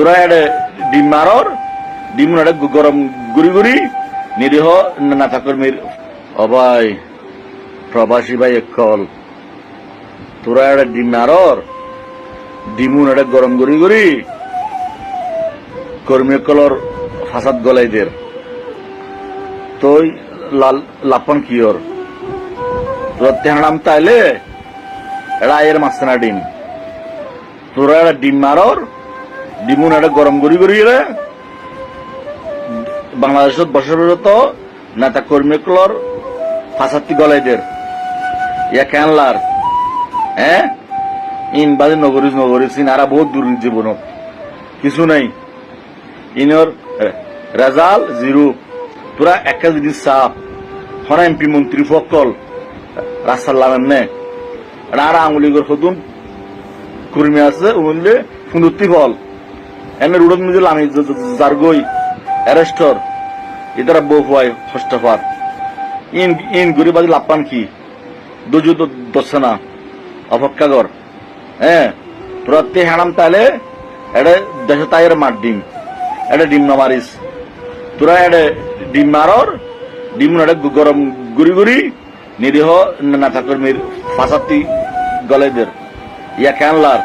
তোরা এডে ডিম মারর, ডিম গরম গুড়ি গুড়ি, নিরীহ নেতাকর্মীর অবাই প্রবাসী ভাই কল তোরা এডে ডিম মারর ডিমুন এডে গরম গুড়ি গুড়ি, কর্মী কলর ফাসাদ গলাইদের তই লাল লাপন কিয়র। রত্তে হানাম তাইলে এরা আয়ের মাস্তানা ডিম। তোরা একটা ডিম মারর ডিমুন একটা গরম করি করি বাংলাদেশত বসবাসরত নেতা কর্মীগুলোর ফাঁসাত্তি গলাইদের ইয়া ক্যানলার হ্যাঁ? ইন বাদে নগরী নগরী সিনারা বহুত দূর জীবনত কিছু নাই। ইনর রেজাল জিরো। তোরা একটা যদি সাপ হরা এমপি মন্ত্রী ফকল। রাস্তার লামেন নে। আর আঙুলি করে সদুন কর্মী আছে উনলে ফুন্দুত্তি ফল। এনে রুডত মিজে লামি জারগই, অ্যারেস্টর ইতারা বউ হয় হস্তফার ইন ইন গরিব বাজি লাপান কি? দুজু তো দচ্ছে না অপেক্ষা কর হ্যাঁ তে হারাম তাহলে এটা দেশে তাইয়ের মার ডিম এটা ডিম না মারিস। তোরা এটা ডিম মারর, ডিম এটা গরম গুড়ি গুড়ি, নিরীহ নেতা কর্মীর ফাঁসাতি গলেদের ইয়া ক্যানলার